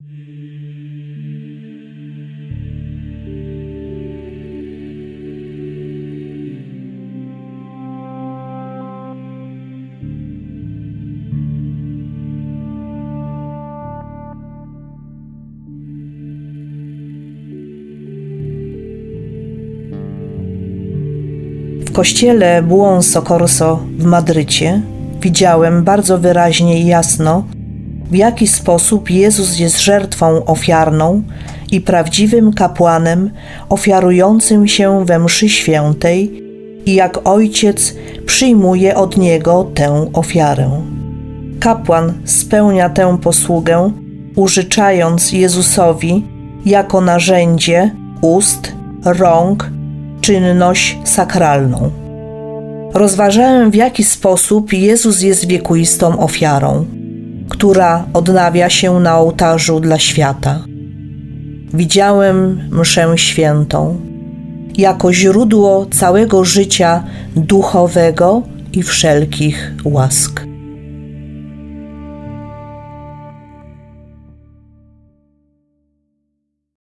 W kościele Buon Soccorso w Madrycie widziałem bardzo wyraźnie i jasno, w jaki sposób Jezus jest żertwą ofiarną i prawdziwym kapłanem ofiarującym się we mszy świętej i jak Ojciec przyjmuje od Niego tę ofiarę. Kapłan spełnia tę posługę, użyczając Jezusowi jako narzędzie ust, rąk, czynność sakralną. Rozważałem, w jaki sposób Jezus jest wiekuistą ofiarą, która odnawia się na ołtarzu dla świata. Widziałem mszę świętą jako źródło całego życia duchowego i wszelkich łask.